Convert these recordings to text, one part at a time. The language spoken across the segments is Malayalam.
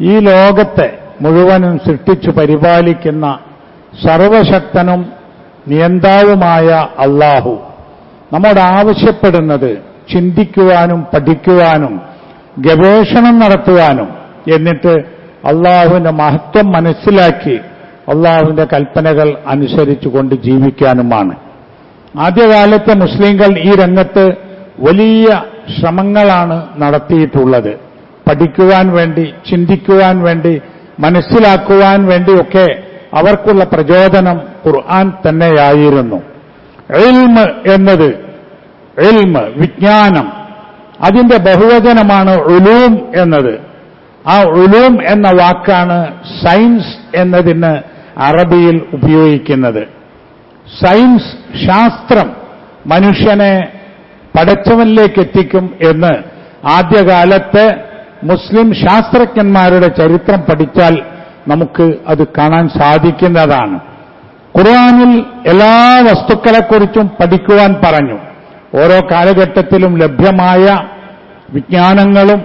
ഈ ലോകത്തെ മുഴുവനും സൃഷ്ടിച്ചു പരിപാലിക്കുന്ന സർവശക്തനും നിയന്താവുമായ അള്ളാഹു നമ്മോട് ആവശ്യപ്പെടുന്നത് ചിന്തിക്കുവാനും പഠിക്കുവാനും ഗവേഷണം നടത്തുവാനും എന്നിട്ട് അള്ളാഹുവിന്റെ മഹത്വം മനസ്സിലാക്കി അള്ളാഹുവിന്റെ കൽപ്പനകൾ അനുസരിച്ചുകൊണ്ട് ജീവിക്കാനുമാണ്. ആദ്യകാലത്തെ മുസ്ലിങ്ങൾ ഈ രംഗത്ത് വലിയ ശ്രമങ്ങളാണ് നടത്തിയിട്ടുള്ളത്. പഠിക്കുവാൻ വേണ്ടി ചിന്തിക്കുവാൻ വേണ്ടി മനസ്സിലാക്കുവാൻ വേണ്ടിയൊക്കെ അവർക്കുള്ള പ്രചോദനം ഖുർആൻ തന്നെയായിരുന്നു. എൽമ് എന്നത് എൽമ് വിജ്ഞാനം അതിന്റെ ബഹുവചനമാണ് ഉലൂം എന്നത്. ആ ഉലൂം എന്ന വാക്കാണ് സയൻസ് എന്നതിന് അറബിയിൽ ഉപയോഗിക്കുന്നത്. സയൻസ് ശാസ്ത്രം മനുഷ്യനെ പടച്ചവനിലേക്ക് എത്തിക്കും എന്ന് ആദ്യകാലത്തെ മുസ്ലിം ശാസ്ത്രജ്ഞന്മാരുടെ ചരിത്രം പഠിച്ചാൽ നമുക്ക് അത് കാണാൻ സാധിക്കുന്നതാണ്. ഖുർആാനിൽ എല്ലാ വസ്തുക്കളെക്കുറിച്ചും പഠിക്കുവാൻ പറഞ്ഞു. ഓരോ കാലഘട്ടത്തിലും ലഭ്യമായ വിജ്ഞാനങ്ങളും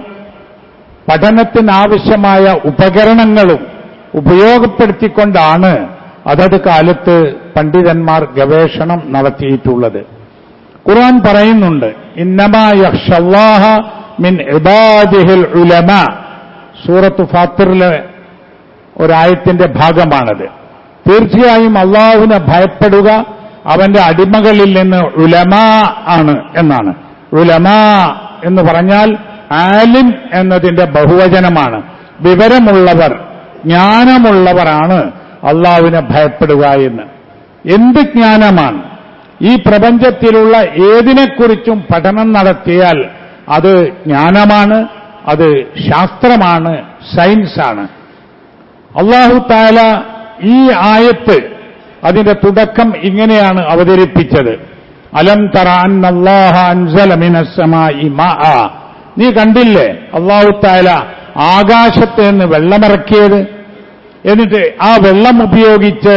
പഠനത്തിനാവശ്യമായ ഉപകരണങ്ങളും ഉപയോഗപ്പെടുത്തിക്കൊണ്ടാണ് അതത് കാലത്ത് പണ്ഡിതന്മാർ ഗവേഷണം നടത്തിയിട്ടുള്ളത്. ഖുർആൻ പറയുന്നുണ്ട് ഇന്നമാ യഖ്ഷല്ലാഹ മിൻ ഇബാദിഹിൽ ഉലമ. സൂറത്ത് ഫാത്തിറിലെ ഒരായത്തിന്റെ ഭാഗമാണത്. തീർച്ചയായും അള്ളാഹുവിനെ ഭയപ്പെടുക അവന്റെ അടിമകളിൽ നിന്ന് ഉലമാ ആണ് എന്നാണ്. ഉലമാ എന്ന് പറഞ്ഞാൽ ആലിം എന്നതിന്റെ ബഹുവചനമാണ്. വിവരമുള്ളവർ ജ്ഞാനമുള്ളവരാണ് അള്ളാഹുവിനെ ഭയപ്പെടുക എന്ന്. എന്ത് ജ്ഞാനമാണ്? ഈ പ്രപഞ്ചത്തിലുള്ള ഏതിനെക്കുറിച്ചും പഠനം നടത്തിയാൽ അത് ജ്ഞാനമാണ് അത് ശാസ്ത്രമാണ് സയൻസാണ്. അള്ളാഹു താല ഈ ആയത്ത് അതിന്റെ തുടക്കം ഇങ്ങനെയാണ് അവതരിപ്പിച്ചത്. അലം നീ കണ്ടില്ലേ അള്ളാഹു താല ആകാശത്ത് നിന്ന് വെള്ളമിറക്കിയത്? എന്നിട്ട് ആ വെള്ളം ഉപയോഗിച്ച്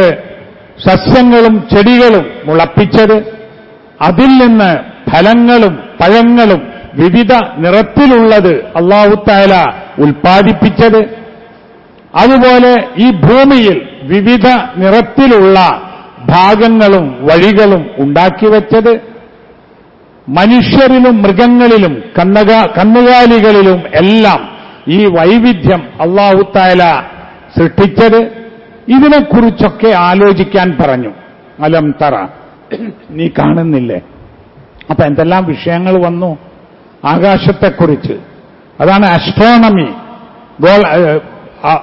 സസ്യങ്ങളും ചെടികളും മുളപ്പിച്ചത്? അതിൽ നിന്ന് ഫലങ്ങളും പഴങ്ങളും വിവിധ നിറത്തിലുള്ളത് അള്ളാഹുത്താല ഉൽപ്പാദിപ്പിച്ചത്. അതുപോലെ ഈ ഭൂമിയിൽ വിവിധ നിറത്തിലുള്ള ഭാഗങ്ങളും വഴികളും ഉണ്ടാക്കിവെച്ചത് മനുഷ്യരിലും മൃഗങ്ങളിലും കന്നക കന്നുകാലികളിലും എല്ലാം ഈ വൈവിധ്യം അള്ളാഹുത്താല സൃഷ്ടിച്ചത്. ഇതിനെക്കുറിച്ചൊക്കെ ആലോചിക്കാൻ പറഞ്ഞു. അലം തറ. നീ കാണുന്നില്ലേ? അപ്പൊ എന്തെല്ലാം വിഷയങ്ങൾ വന്നു? ആകാശത്തെക്കുറിച്ച്. അതാണ് അസ്ട്രോണമി ഗോൾ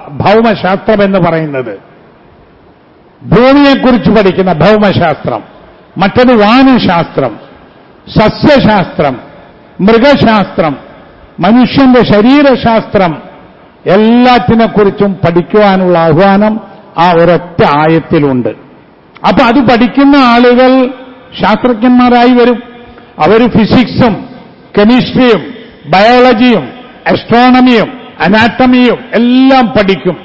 ഭൗമശാസ്ത്രം എന്ന് പറയുന്നത്. ഭൂമിയെക്കുറിച്ച് പഠിക്കുന്ന ഭൗമശാസ്ത്രം മറ്റൊരു വാനശാസ്ത്രം സസ്യശാസ്ത്രം മൃഗശാസ്ത്രം മനുഷ്യന്റെ ശരീരശാസ്ത്രം എല്ലാത്തിനെക്കുറിച്ചും പഠിക്കുവാനുള്ള ആഹ്വാനം ആ ഒരൊറ്റ ആയത്തിലുണ്ട്. അപ്പൊ അത് പഠിക്കുന്ന ആളുകൾ ശാസ്ത്രജ്ഞന്മാരായി വരും. അവർ ഫിസിക്സും കെമിസ്ട്രിയും ബയോളജിയും അസ്ട്രോണമിയും അനാറ്റമിയും എല്ലാം പഠിക്കും.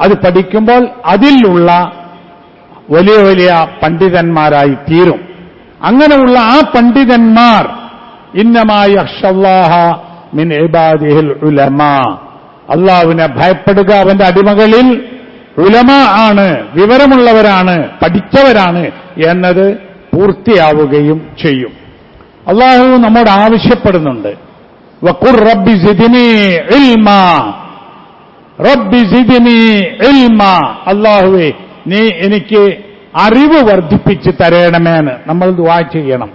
അത് പഠിക്കുമ്പോൾ അതിലുള്ള വലിയ വലിയ പണ്ഡിതന്മാരായി തീരും. അങ്ങനെയുള്ള ആ പണ്ഡിതന്മാർ ഇന്നമായി അക്ഷല്ലാഹ മിൻ ഇബാദിഹിൽ ഉലമ. അള്ളാഹുവിനെ ഭയപ്പെടുക അവന്റെ അടിമകളിൽ. ഉലമ ആണ് വിവരമുള്ളവരാണ് പഠിച്ചവരാണ് എന്നത് പൂർത്തിയാവുകയും ചെയ്യും. അള്ളാഹു നമ്മോട് ആവശ്യപ്പെടുന്നുണ്ട്. വക്കുർ റബ്ബി സിദിനി ഇൽമ. റബ്ബി സിദിനി ഇൽമ. അള്ളാഹുവെ നീ എനിക്ക് അറിവ് വർദ്ധിപ്പിച്ച് തരണമേന്ന് നമ്മൾ ദുവാ ചെയ്യണം.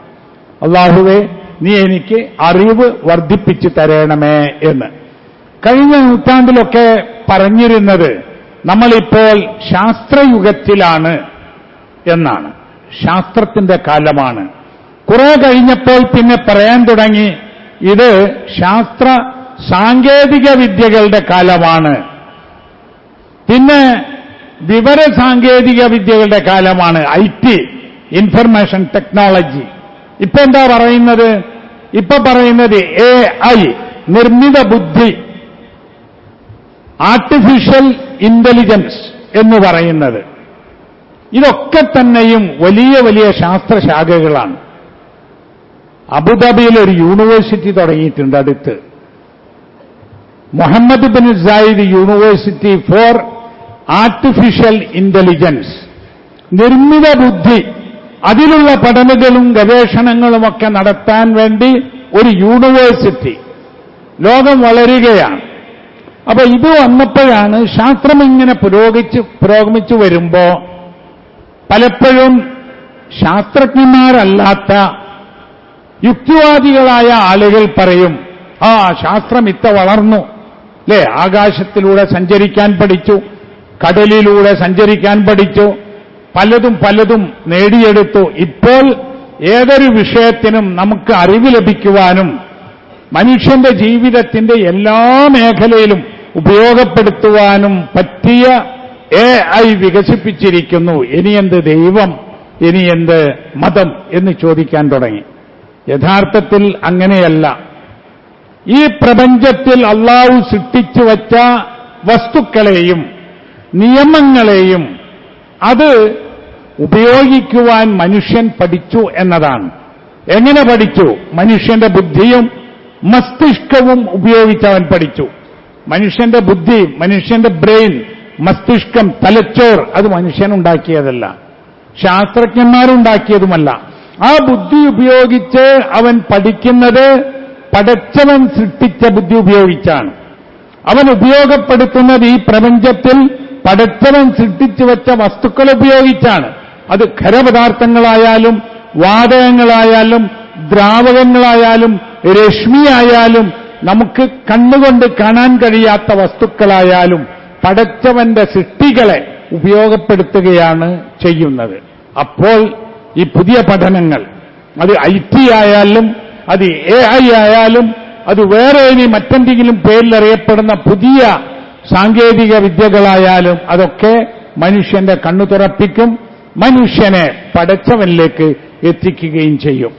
അള്ളാഹുവെ നീ എനിക്ക് അറിവ് വർദ്ധിപ്പിച്ച് തരണമേ എന്ന്. കഴിഞ്ഞ നൂറ്റാണ്ടിലൊക്കെ പറഞ്ഞിരുന്നത് നമ്മളിപ്പോൾ ശാസ്ത്രയുഗത്തിലാണ് എന്നാണ്. ശാസ്ത്രത്തിന്റെ കാലമാണ്. കുറെ കഴിഞ്ഞപ്പോൾ പിന്നെ പറയാൻ തുടങ്ങി ഇത് ശാസ്ത്ര സാങ്കേതിക വിദ്യകളുടെ കാലമാണ്. പിന്നെ വിവര സാങ്കേതിക വിദ്യകളുടെ കാലമാണ് ഐ ടി ഇൻഫർമേഷൻ ടെക്നോളജി ഇപ്പൊ എന്താ പറയുന്നത്? ഇപ്പൊ പറയുന്നത് എ ഐ നിർമ്മിത ബുദ്ധി ആർട്ടിഫിഷ്യൽ ഇന്റലിജൻസ് എന്ന് പറയുന്നത്. ഇതൊക്കെ തന്നെയും വലിയ വലിയ ശാസ്ത്രശാഖകളാണ്. അബുദാബിയിൽ ഒരു യൂണിവേഴ്സിറ്റി തുടങ്ങിയിട്ടുണ്ട് അടുത്ത്. Mohamed bin Zayed university for artificial intelligence. നിർമ്മിത ബുദ്ധി അതിലുള്ള പഠനങ്ങളും ഗവേഷണങ്ങളുമൊക്കെ നടത്താൻ വേണ്ടി ഒരു യൂണിവേഴ്സിറ്റി. ലോകം വളരുകയാണ്. അപ്പൊ ഇത് വന്നപ്പോഴാണ് ശാസ്ത്രം ഇങ്ങനെ പുരോഗിച്ച് പുരോഗമിച്ചു വരുമ്പോ പലപ്പോഴും ശാസ്ത്രജ്ഞന്മാരല്ലാത്ത യുക്തിവാദികളായ ആളുകൾ പറയും ആ ശാസ്ത്രം ഇത്ത വളർന്നു. അല്ലേ ആകാശത്തിലൂടെ സഞ്ചരിക്കാൻ പഠിച്ചു കടലിലൂടെ സഞ്ചരിക്കാൻ പഠിച്ചു പലതും പലതും നേടിയെടുത്തു. ഇപ്പോൾ ഏതൊരു വിഷയത്തിനും നമുക്ക് അറിവ് ലഭിക്കുവാനും മനുഷ്യന്റെ ജീവിതത്തിന്റെ എല്ലാ മേഖലയിലും ഉപയോഗപ്പെടുത്തുവാനും പറ്റിയ എ ഐ വികസിപ്പിച്ചിരിക്കുന്നു. ഇനിയെന്ത് ദൈവം ഇനിയെന്ത് മതം എന്ന് ചോദിക്കാൻ തുടങ്ങി. യഥാർത്ഥത്തിൽ അങ്ങനെയല്ല. ഈ പ്രപഞ്ചത്തിൽ അള്ളാഹു സൃഷ്ടിച്ചു വച്ച വസ്തുക്കളെയും നിയമങ്ങളെയും അത് ഉപയോഗിക്കുവാൻ മനുഷ്യൻ പഠിച്ചു എന്നതാണ്. എങ്ങനെ പഠിച്ചു? മനുഷ്യന്റെ ബുദ്ധിയും മസ്തിഷ്കവും ഉപയോഗിച്ചവൻ പഠിച്ചു. മനുഷ്യന്റെ ബുദ്ധി മനുഷ്യന്റെ ബ്രെയിൻ മസ്തിഷ്കം തലച്ചോർ അത് മനുഷ്യനുണ്ടാക്കിയതല്ല. ശാസ്ത്രജ്ഞന്മാരുണ്ടാക്കിയതുമല്ല. ആ ബുദ്ധി ഉപയോഗിച്ച് അവൻ പഠിക്കുന്നത് പടച്ചവൻ സൃഷ്ടിച്ച ബുദ്ധി ഉപയോഗിച്ചാണ്. അവൻ ഉപയോഗപ്പെടുത്തുന്നത് ഈ പ്രപഞ്ചത്തിൽ പടച്ചവൻ സൃഷ്ടിച്ചു വെച്ച വസ്തുക്കൾ ഉപയോഗിച്ചാണ്. അത് ഖരപദാർത്ഥങ്ങളായാലും വാതകങ്ങളായാലും ദ്രാവകങ്ങളായാലും രശ്മിയായാലും നമുക്ക് കണ്ണുകൊണ്ട് കാണാൻ കഴിയാത്ത വസ്തുക്കളായാലും പടച്ചവന്റെ സൃഷ്ടികളെ ഉപയോഗപ്പെടുത്തുകയാണ് ചെയ്യുന്നത്. അപ്പോൾ ഈ പുതിയ പഠനങ്ങൾ. അത് ഐ ടി ആയാലും അത് എ ഐ ആയാലും അത് വേറെ ഇനി മറ്റെന്തെങ്കിലും പേരിൽ അറിയപ്പെടുന്ന പുതിയ സാങ്കേതിക വിദ്യകളായാലും അതൊക്കെ മനുഷ്യന്റെ കണ്ണു തുറപ്പിക്കും മനുഷ്യനെ പടച്ചവനിലേക്ക് എത്തിക്കുകയും ചെയ്യും.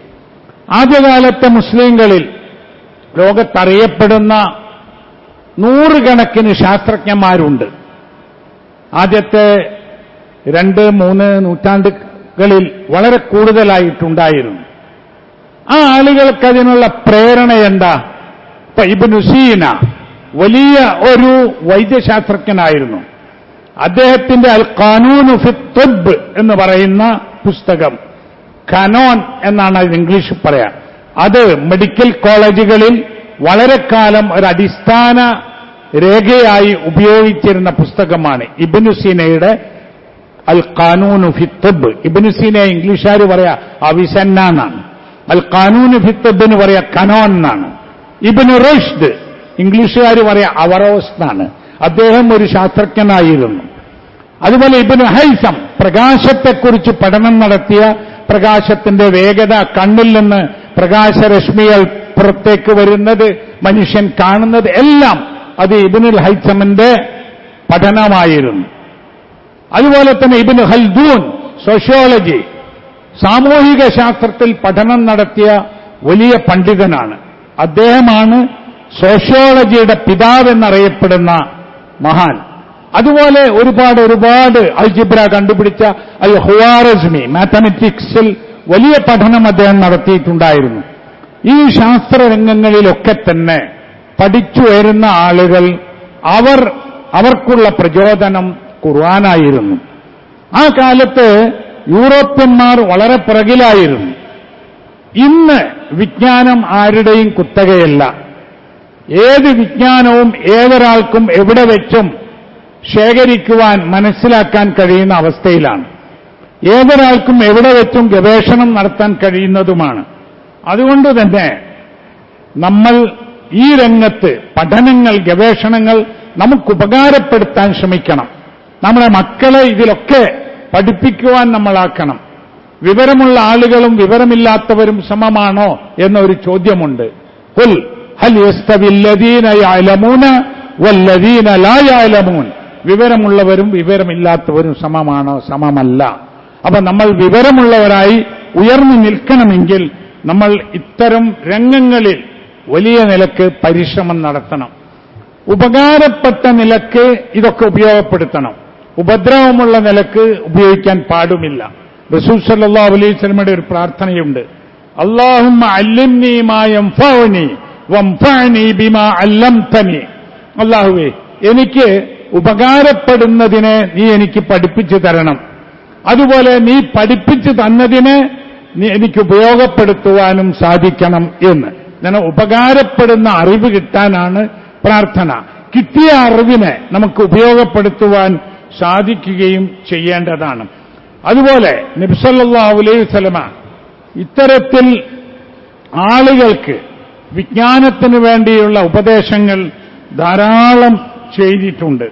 ആദ്യകാലത്തെ മുസ്ലിങ്ങളിൽ ലോകത്തറിയപ്പെടുന്ന നൂറുകണക്കിന് ശാസ്ത്രജ്ഞന്മാരുണ്ട്. ആദ്യത്തെ രണ്ട് മൂന്ന് നൂറ്റാണ്ടുകളിൽ വളരെ കൂടുതലായിട്ടുണ്ടായിരുന്നു. ആ ആളുകൾക്ക് അതിനുള്ള പ്രേരണ എന്താ? ഇപ്പൊ ഇബിനുസീന വലിയ ഒരു വൈദ്യശാസ്ത്രജ്ഞനായിരുന്നു. അദ്ദേഹത്തിന്റെ അൽ ഖാനൂനു ഫി തുബ് എന്ന് പറയുന്ന പുസ്തകം. കനോൻ എന്നാണ് അതിന് ഇംഗ്ലീഷിൽ പറയാം. അത് മെഡിക്കൽ കോളേജുകളിൽ വളരെ കാലം ഒരു അടിസ്ഥാന രേഖയായി ഉപയോഗിച്ചിരുന്ന പുസ്തകമാണ് ഇബിനു സീനയുടെ അൽ ഖാനൂനു ഫിത്തബ് ഇബിനുസീനെ ഇബിനു സീന ഇംഗ്ലീഷുകാർ പറയാ അവിസന്ന എന്നാണ് അൽ ഫിത്തബ് തുബ് എന്ന് പറയാ കനോൻ എന്നാണ് ഇബിന് റഷ്ദ് ഇംഗ്ലീഷുകാർ പറയാ അവറോസ് എന്നാണ് അദ്ദേഹം ഒരു ശാസ്ത്രജ്ഞനായിരുന്നു. അതുപോലെ ഇബിന് ഹൈസം പ്രകാശത്തെക്കുറിച്ച് പഠനം നടത്തിയ പ്രകാശത്തിന്റെ വേഗത കണ്ണിൽ നിന്ന് പ്രകാശരശ്മികൾ പുറത്തേക്ക് വരുന്നത് മനുഷ്യൻ കാണുന്നത് എല്ലാം അത് ഇബിനുൽ ഹൈസമിന്റെ പഠനമായിരുന്നു. അതുപോലെ തന്നെ ഇബിന് ഹൽദൂൻ സോഷ്യോളജി സാമൂഹിക ശാസ്ത്രത്തിൽ പഠനം നടത്തിയ വലിയ പണ്ഡിതനാണ്. അദ്ദേഹമാണ് സോഷ്യോളജിയുടെ പിതാവെന്നറിയപ്പെടുന്ന മഹാൻ. അതുപോലെ ഒരുപാട് ഒരുപാട് അൽജിബ്ര കണ്ടുപിടിച്ച അൽ ഹുവാറസ്മി മാത്തമെറ്റിക്സിൽ വലിയ പഠനം അദ്ദേഹം നടത്തിയിട്ടുണ്ടായിരുന്നു. ഈ ശാസ്ത്രരംഗങ്ങളിലൊക്കെ തന്നെ പഠിച്ചു വരുന്ന ആളുകൾ അവർ അവർക്കുള്ള പ്രചോദനം ഖുർആനായിരുന്നു. ആ കാലത്ത് യൂറോപ്യന്മാർ വളരെ പിറകിലായിരുന്നു. ഇന്ന് വിജ്ഞാനം ആരുടെയും കുത്തകയല്ല. ഏത് വിജ്ഞാനവും ഏതൊരാൾക്കും എവിടെ വെച്ചും ശേഖരിക്കുവാൻ മനസ്സിലാക്കാൻ കഴിയുന്ന അവസ്ഥയിലാണ്. ഏതൊരാൾക്കും എവിടെ വെച്ചും ഗവേഷണം നടത്താൻ കഴിയുന്നതുമാണ്. അതുകൊണ്ട് തന്നെ നമ്മൾ ഈ രംഗത്ത് പഠനങ്ങൾ ഗവേഷണങ്ങൾ നമുക്ക് ഉപകാരപ്പെടുത്താൻ ശ്രമിക്കണം. നമ്മുടെ മക്കളെ ഇതിലൊക്കെ പഠിപ്പിക്കുവാൻ നമ്മളാക്കണം വിവരമുള്ള ആളുകളും വിവരമില്ലാത്തവരും സമമാണോ എന്നൊരു ചോദ്യമുണ്ട്. ഹുൽ വിവരമുള്ളവരും വിവരമില്ലാത്തവരും സമമാണോ? സമമല്ല. അപ്പൊ നമ്മൾ വിവരമുള്ളവരായി ഉയർന്നു നിൽക്കണമെങ്കിൽ നമ്മൾ ഇത്തരം രംഗങ്ങളിൽ വലിയ നിലയ്ക്ക് പരിശ്രമം നടത്തണം. ഉപകാരപ്പെട്ട നിലയ്ക്ക് ഇതൊക്കെ ഉപയോഗപ്പെടുത്തണം. ഉപദ്രവമുള്ള നിലയ്ക്ക് ഉപയോഗിക്കാൻ പാടുമില്ല. റസൂൽ സല്ലാ അലൈഹി സ്വലമയുടെ ഒരു പ്രാർത്ഥനയുണ്ട്. അള്ളാഹുവേ എനിക്ക് ഉപകാരപ്പെടുന്നതിനെ നീ എനിക്ക് പഠിപ്പിച്ചു തരണം. അതുപോലെ നീ പഠിപ്പിച്ചു തന്നതിനെ എനിക്ക് ഉപയോഗപ്പെടുത്തുവാനും സാധിക്കണം എന്ന്. ഞാൻ ഉപകാരപ്പെടുന്ന അറിവ് കിട്ടാനാണ് പ്രാർത്ഥന. കിട്ടിയ അറിവിനെ നമുക്ക് ഉപയോഗപ്പെടുത്തുവാൻ സാധിക്കുകയും ചെയ്യേണ്ടതാണ്. അതുപോലെ നബ്സല്ലാ അലൈഹി ഇത്തരത്തിൽ ആളുകൾക്ക് വിജ്ഞാനത്തിന് വേണ്ടിയുള്ള ഉപദേശങ്ങൾ ധാരാളം ചെയ്തിട്ടുണ്ട്.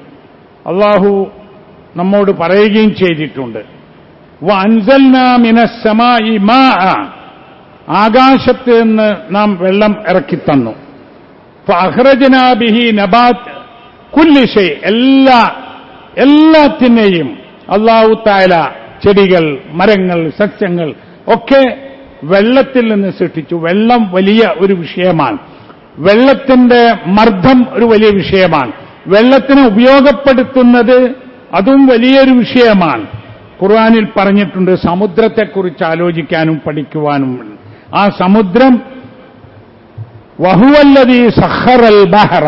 അള്ളാഹു നമ്മോട് പറയുകയും ചെയ്തിട്ടുണ്ട്. ആകാശത്ത് നിന്ന് നാം വെള്ളം ഇറക്കിത്തന്നു. അഹ്റജനാബിഹി നബാത്ത് കുല്ലിഷെ എല്ലാ എല്ലാത്തിനെയും അള്ളാഹു താല ചെടികൾ മരങ്ങൾ സസ്യങ്ങൾ ഒക്കെ വെള്ളത്തിൽ നിന്ന് സൃഷ്ടിച്ചു. വെള്ളം വലിയ ഒരു വിഷയമാണ്. വെള്ളത്തിന്റെ മർദ്ദം ഒരു വലിയ വിഷയമാണ്. വെള്ളത്തിനെ ഉപയോഗപ്പെടുത്തുന്നത് അതും വലിയൊരു വിഷയമാണ്. ഖുർആാനിൽ പറഞ്ഞിട്ടുണ്ട് സമുദ്രത്തെക്കുറിച്ച് ആലോചിക്കാനും പഠിക്കുവാനും ആ സമുദ്രം വഹുവല്ലതി സഹറൽ ബഹറ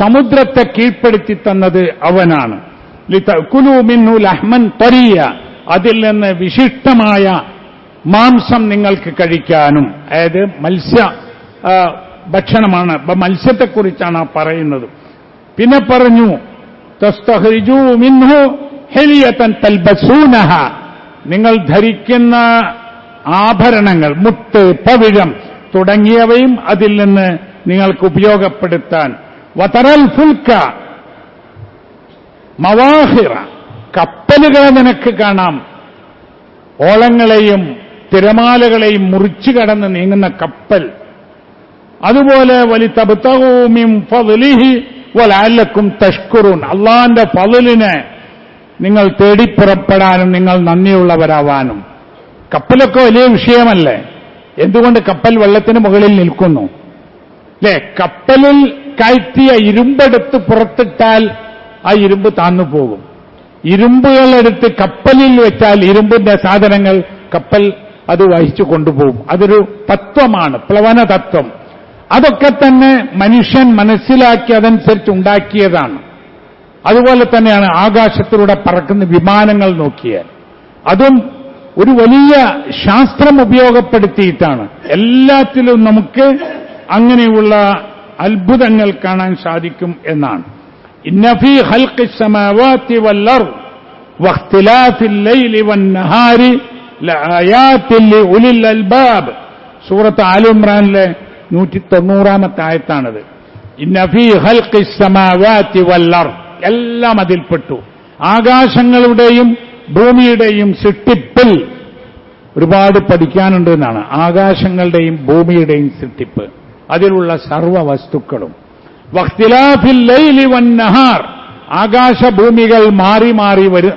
സമുദ്രത്തെ കീഴ്പ്പെടുത്തി തന്നത് അവനാണ്. കുലു മിന്നു ലഹ്മൻ തൊരിയ. അതിൽ നിന്ന് വിശിഷ്ടമായ മാംസം നിങ്ങൾക്ക് കഴിക്കാനും. അതായത് മത്സ്യ ഭക്ഷണമാണ്. മത്സ്യത്തെക്കുറിച്ചാണ് ആ പറയുന്നത്. പിന്നെ പറഞ്ഞു മിൻഹു തൽബസൂനഹ. നിങ്ങൾ ധരിക്കുന്ന ആഭരണങ്ങൾ മുട്ട് പവിഴം തുടങ്ങിയവയും അതിൽ നിന്ന് നിങ്ങൾക്ക് ഉപയോഗപ്പെടുത്താൻ. വതറൽ ഫുൽക്ക മവാഹിറ. കപ്പലുകളെ നിനക്ക് കാണാം. ഓളങ്ങളെയും തിരമാലകളെയും മുറിച്ചു കടന്ന് നീങ്ങുന്ന കപ്പൽ. അതുപോലെ വലി തബുത്തവും ഫലിഹി വലാലക്കും തഷ്കുറുൻ. അള്ളാന്റെ ഫലിനെ നിങ്ങൾ തേടിപ്പുറപ്പെടാനും നിങ്ങൾ നന്ദിയുള്ളവരാവാനും. കപ്പലൊക്കെ വലിയ വിഷയമല്ലേ? എന്തുകൊണ്ട് കപ്പൽ വെള്ളത്തിന് മുകളിൽ നിൽക്കുന്നു? അല്ലെ കപ്പലിൽ കയറ്റിയ ഇരുമ്പെടുത്ത് പുറത്തിട്ടാൽ ആ ഇരുമ്പ് താന്നു പോകും. ഇരുമ്പുകളെടുത്ത് കപ്പലിൽ വെച്ചാൽ ഇരുമ്പിന്റെ സാധനങ്ങൾ കപ്പൽ അത് വഹിച്ചു കൊണ്ടുപോകും. അതൊരു തത്വമാണ് പ്ലവന തത്വം. അതൊക്കെ തന്നെ മനുഷ്യൻ മനസ്സിലാക്കി അതനുസരിച്ച് ഉണ്ടാക്കിയതാണ്. അതുപോലെ തന്നെയാണ് ആകാശത്തിലൂടെ പറക്കുന്ന വിമാനങ്ങൾ നോക്കിയാൽ. അതും ഒരു വലിയ ശാസ്ത്രം ഉപയോഗപ്പെടുത്തിയിട്ടാണ്. എല്ലാത്തിലും നമുക്ക് അങ്ങനെയുള്ള അത്ഭുതങ്ങൾ കാണാൻ സാധിക്കും എന്നാണ്. ഇന്നഫി ഹൽക്ക് സമാവാത്തി വല്ലർ വഖ്തിലാഫിൽ ലൈലി വന്നഹാരി ലആയാത്തിൽ ഉലിൽ അൽബാബ് സൂറത്ത് ആലുംറാനിലെ നൂറ്റി തൊണ്ണൂറാമത്തെ ആയത്താണത്. ഇന്നഫി ഹൽക്ക് സമാവാത്തി വല്ലർ എല്ലാം അതിൽപ്പെട്ടു. ആകാശങ്ങളുടെയും ഭൂമിയുടെയും സൃഷ്ടിപ്പിൽ ഒരുപാട് പഠിക്കാനുണ്ട് എന്നാണ്. ആകാശങ്ങളുടെയും ഭൂമിയുടെയും സൃഷ്ടിപ്പ്. അതിലുള്ള സർവ വസ്തുക്കളും വന്നഹാർ ആകാശഭൂമികൾ മാറി മാറി വരും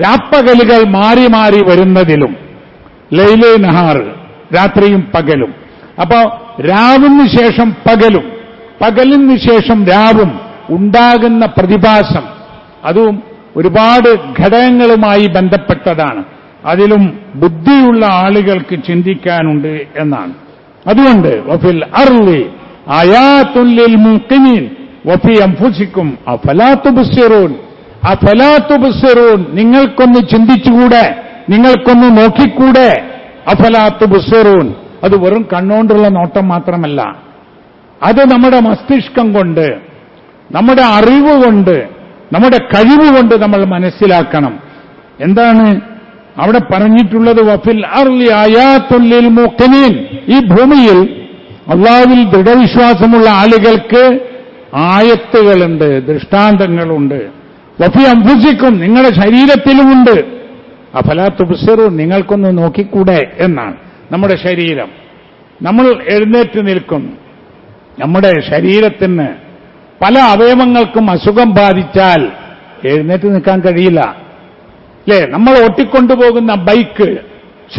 രാപ്പകലുകൾ മാറി മാറി വരുന്നതിലും ലൈലി നഹാർ രാത്രിയും പകലും. അപ്പോ രാവിന് ശേഷം പകലും പകലിന് ശേഷം രാവും ഉണ്ടാകുന്ന പ്രതിഭാസം അതും ഒരുപാട് ഘടകങ്ങളുമായി ബന്ധപ്പെട്ടതാണ്. അതിലും ബുദ്ധിയുള്ള ആളുകൾക്ക് ചിന്തിക്കാനുണ്ട് എന്നാണ്. അതുകൊണ്ട് വഫിൽ അർലി ആയാത്തുല്ലിൽ മുക്കിനീൻ വഫി അംഫുസിക്കും അഫലാത്തുബുസിറൂൻ അഫലാത്തുബുസിറൂൻ നിങ്ങൾക്കൊന്ന് ചിന്തിച്ചുകൂടെ നിങ്ങൾക്കൊന്ന് നോക്കിക്കൂടെ. അഫലാത്തുബുസിറൂൻ അത് വെറും കണ്ണുകൊണ്ടുള്ള നോട്ടം മാത്രമല്ല. അത് നമ്മുടെ മസ്തിഷ്കം കൊണ്ട് നമ്മുടെ അറിവ് കൊണ്ട് നമ്മുടെ കഴിവ് കൊണ്ട് നമ്മൾ മനസ്സിലാക്കണം. എന്താണ്? അവിടെ പറഞ്ഞിട്ടുള്ളത് വഫിൽ അർലി ആയാത്തുല്ലിൽ മുക്കനീൻ ഈ ഭൂമിയിൽ അള്ളാവിൽ ദൃഢവിശ്വാസമുള്ള ആളുകൾക്ക് ആയത്തുകളുണ്ട് ദൃഷ്ടാന്തങ്ങളുണ്ട്. വഫി അഭ്യസിക്കും നിങ്ങളുടെ ശരീരത്തിലുമുണ്ട് അഫലാത്ത് തുബ്സിറു നിങ്ങൾക്കൊന്ന് നോക്കിക്കൂടെ എന്നാണ് നമ്മുടെ ശരീരം. നമ്മൾ എഴുന്നേറ്റ് നിൽക്കും. നമ്മുടെ ശരീരത്തിന് പല അവയവങ്ങൾക്കും അസുഖം ബാധിച്ചാൽ എഴുന്നേറ്റ് നിൽക്കാൻ കഴിയില്ല. അല്ലേ? നമ്മൾ ഓട്ടിക്കൊണ്ടുപോകുന്ന ബൈക്ക്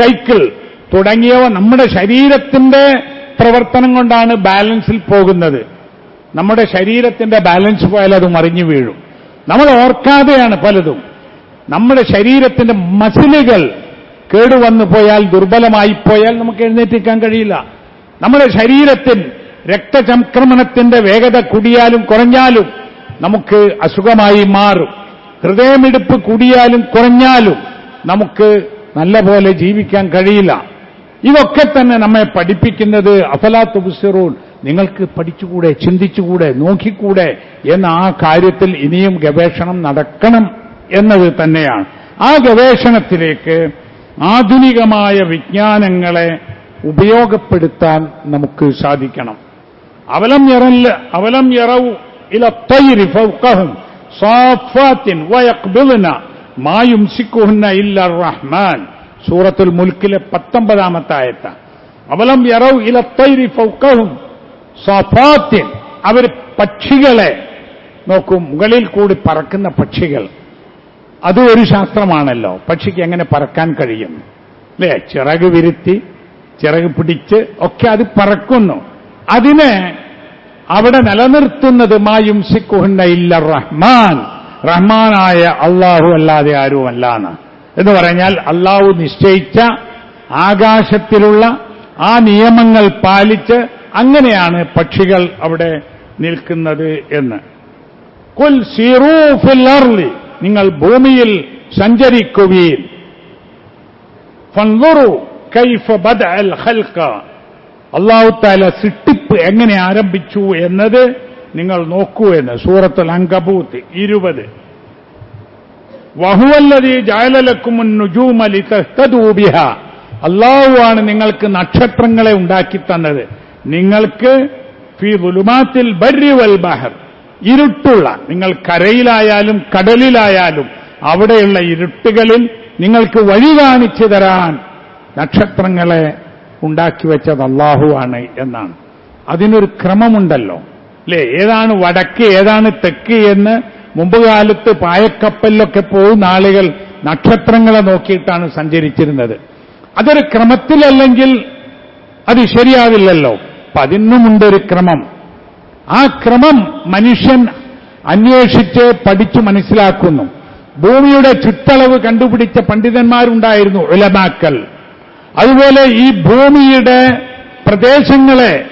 സൈക്കിൾ തുടങ്ങിയവ നമ്മുടെ ശരീരത്തിന്റെ പ്രവർത്തനം കൊണ്ടാണ് ബാലൻസിൽ പോകുന്നത്. നമ്മുടെ ശരീരത്തിന്റെ ബാലൻസ് പോയാൽ അത് മറിഞ്ഞു വീഴും. നമ്മൾ ഓർക്കാതെയാണ് പലതും. നമ്മുടെ ശരീരത്തിന്റെ മസിലുകൾ കേടുവന്നു പോയാൽ ദുർബലമായി പോയാൽ നമുക്ക് എഴുന്നേറ്റിക്കാൻ കഴിയില്ല. നമ്മുടെ ശരീരത്തിൽ രക്തചംക്രമണത്തിന്റെ വേഗത കൂടിയാലും കുറഞ്ഞാലും നമുക്ക് അസുഖമായി മാറും. ഹൃദയമിടിപ്പ് കൂടിയാലും കുറഞ്ഞാലും നമുക്ക് നല്ലപോലെ ജീവിക്കാൻ കഴിയില്ല. ഇതൊക്കെ തന്നെ നമ്മെ പഠിപ്പിക്കുന്നത് അഫലാത്ത് ബുസിറൂൺ നിങ്ങൾക്ക് പഠിച്ചുകൂടെ ചിന്തിച്ചുകൂടെ നോക്കിക്കൂടെ എന്ന ആ കാര്യത്തിൽ ഇനിയും ഗവേഷണം നടക്കണം എന്നത് തന്നെയാണ്. ആ ഗവേഷണത്തിലേക്ക് ആധുനികമായ വിജ്ഞാനങ്ങളെ ഉപയോഗപ്പെടുത്താൻ നമുക്ക് സാധിക്കണം. അവലം യറല്ല അവലം യറവു ഇല തൈരി ഫൗഖഹും സാഫാത്തിൻ വയഖ്ബിദ്ന മാ യുംസിക്കുഹുന്ന ഇല്ല റഹ്മാൻ. സൂറത്തുൽ മുൽക്കിലെ പത്തൊമ്പതാമത്തെ ആയത്ത അവലം യറവ് തൈരി ഫൗഖഹും സാഫാത്തിൻ. അവർ പക്ഷികളെ നോക്കും മുകളിൽ കൂടി പറക്കുന്ന പക്ഷികൾ. അത് ഒരു ശാസ്ത്രമാണല്ലോ. പക്ഷിക്ക് എങ്ങനെ പറക്കാൻ കഴിയും? അല്ലേ? ചിറക് വിരുത്തി ചിറക് പിടിച്ച് ഒക്കെ അത് പറക്കുന്നു. അതിനെ അവിടെ നിലനിർത്തുന്നത് മായും സിക്കുഹുന്ന ഇല്ല റഹ്മാൻ. റഹ്മാനായ അള്ളാഹു അല്ലാതെ ആരുമല്ലാണ് എന്ന് പറഞ്ഞാൽ അള്ളാഹു നിശ്ചയിച്ച ആകാശത്തിലുള്ള ആ നിയമങ്ങൾ പാലിച്ച് അങ്ങനെയാണ് പക്ഷികൾ അവിടെ നിൽക്കുന്നത് എന്ന്. കുൽ സീറൂഫിൽ അർളി നിങ്ങൾ ഭൂമിയിൽ സഞ്ചരിക്കുവീൻ ഫൻവറു കൈഫ ബദഅൽ ഖൽഖ അള്ളാഹു താല സിട്ടിപ്പ് എങ്ങനെ ആരംഭിച്ചു എന്നത് നിങ്ങൾ നോക്കൂ എന്ന്. സൂറത്തുൽ അങ്കബൂത്ത് ഇരുപത്. വഹുവല്ലതി ജാലലക്കുമുൻ നുജൂമലി ബിഹ. അള്ളാഹുവാണ് നിങ്ങൾക്ക് നക്ഷത്രങ്ങളെ ഉണ്ടാക്കി തന്നത്. നിങ്ങൾക്ക് ഫി വുലുമാത്തിൽ ബർരി വൽ ബഹർ ഇരുട്ടുള്ള നിങ്ങൾ കരയിലായാലും കടലിലായാലും അവിടെയുള്ള ഇരുട്ടുകളിൽ നിങ്ങൾക്ക് വഴി കാണിച്ചു തരാൻ നക്ഷത്രങ്ങളെ ഉണ്ടാക്കി വെച്ചത് അള്ളാഹുവാണ് എന്നാണ്. അതിനൊരു ക്രമമുണ്ടല്ലോ. അല്ലേ ഏതാണ് വടക്ക് ഏതാണ് തെക്ക് എന്ന് മുമ്പ് കാലത്ത് പായക്കപ്പലിലൊക്കെ പോകുന്ന ആളുകൾ നക്ഷത്രങ്ങളെ നോക്കിയിട്ടാണ് സഞ്ചരിച്ചിരുന്നത്. അതൊരു ക്രമത്തിലല്ലെങ്കിൽ അത് ശരിയാവില്ലല്ലോ. അപ്പൊ ക്രമം. ആ ക്രമം മനുഷ്യൻ അന്വേഷിച്ച് പഠിച്ചു മനസ്സിലാക്കുന്നു. ഭൂമിയുടെ ചുറ്റളവ് കണ്ടുപിടിച്ച പണ്ഡിതന്മാരുണ്ടായിരുന്നു ഉലമാക്കൽ അതുപോലെ ഈ ഭൂമിയുടെ പ്രദേശങ്ങളെ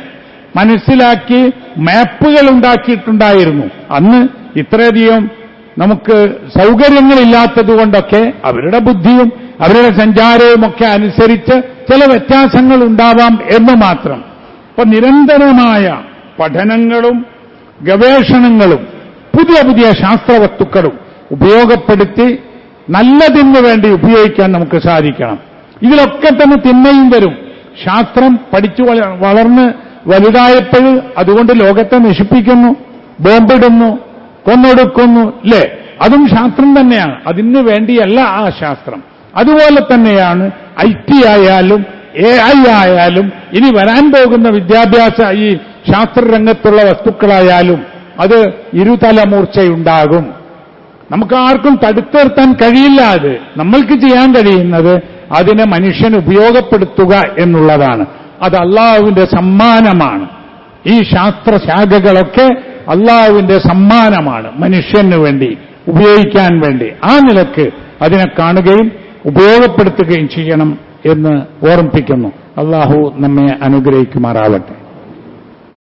മനസ്സിലാക്കി മാപ്പുകൾ ഉണ്ടാക്കിയിട്ടുണ്ടായിരുന്നു. അന്ന് ഇത്രയധികം നമുക്ക് സൗകര്യങ്ങളില്ലാത്തതുകൊണ്ടൊക്കെ അവരുടെ ബുദ്ധിയും അവരുടെ സഞ്ചാരവുമൊക്കെ അനുസരിച്ച് ചില വ്യത്യാസങ്ങൾ ഉണ്ടാവാം എന്ന് മാത്രം. അപ്പൊ നിരന്തരമായ പഠനങ്ങളും ഗവേഷണങ്ങളും പുതിയ പുതിയ ശാസ്ത്രവസ്തുക്കളും ഉപയോഗപ്പെടുത്തി നല്ലതിന് വേണ്ടി ഉപയോഗിക്കാൻ നമുക്ക് സാധിക്കണം. ഇതിലൊക്കെ തന്നെ തിന്മയും വരും. ശാസ്ത്രം പഠിച്ചു വള- വളർന്ന് വലുതായപ്പോൾ അതുകൊണ്ട് ലോകത്തെ നശിപ്പിക്കുന്നു ബോംബിടുന്നു കൊന്നൊടുക്കുന്നു അല്ലേ അതും ശാസ്ത്രം തന്നെയാണ്. അതിന് വേണ്ടിയല്ല ആ ശാസ്ത്രം. അതുപോലെ തന്നെയാണ് ഐ ടി ആയാലും എ ഐ ആയാലും ഇനി വരാൻ പോകുന്ന വിദ്യാഭ്യാസ ഈ ശാസ്ത്രരംഗത്തുള്ള വസ്തുക്കളായാലും അത് ഇരുതലമൂർച്ചയുണ്ടാകും. നമുക്ക് ആർക്കും തടുത്തു നിർത്താൻ കഴിയില്ല അത്. നമ്മൾക്ക് ചെയ്യാൻ കഴിയുന്നത് അതിനെ മനുഷ്യൻ ഉപയോഗപ്പെടുത്തുക എന്നുള്ളതാണ്. അത് അള്ളാഹുവിന്റെ സമ്മാനമാണ്. ഈ ശാസ്ത്രശാഖകളൊക്കെ അള്ളാഹുവിന്റെ സമ്മാനമാണ് മനുഷ്യന് വേണ്ടി ഉപയോഗിക്കാൻ വേണ്ടി. ആ നിലയ്ക്ക് അതിനെ കാണുകയും ഉപയോഗപ്പെടുത്തുകയും ചെയ്യണം എന്ന് ഓർമ്മിപ്പിക്കുന്നു. അള്ളാഹു നമ്മെ അനുഗ്രഹിക്കുമാറാവട്ടെ.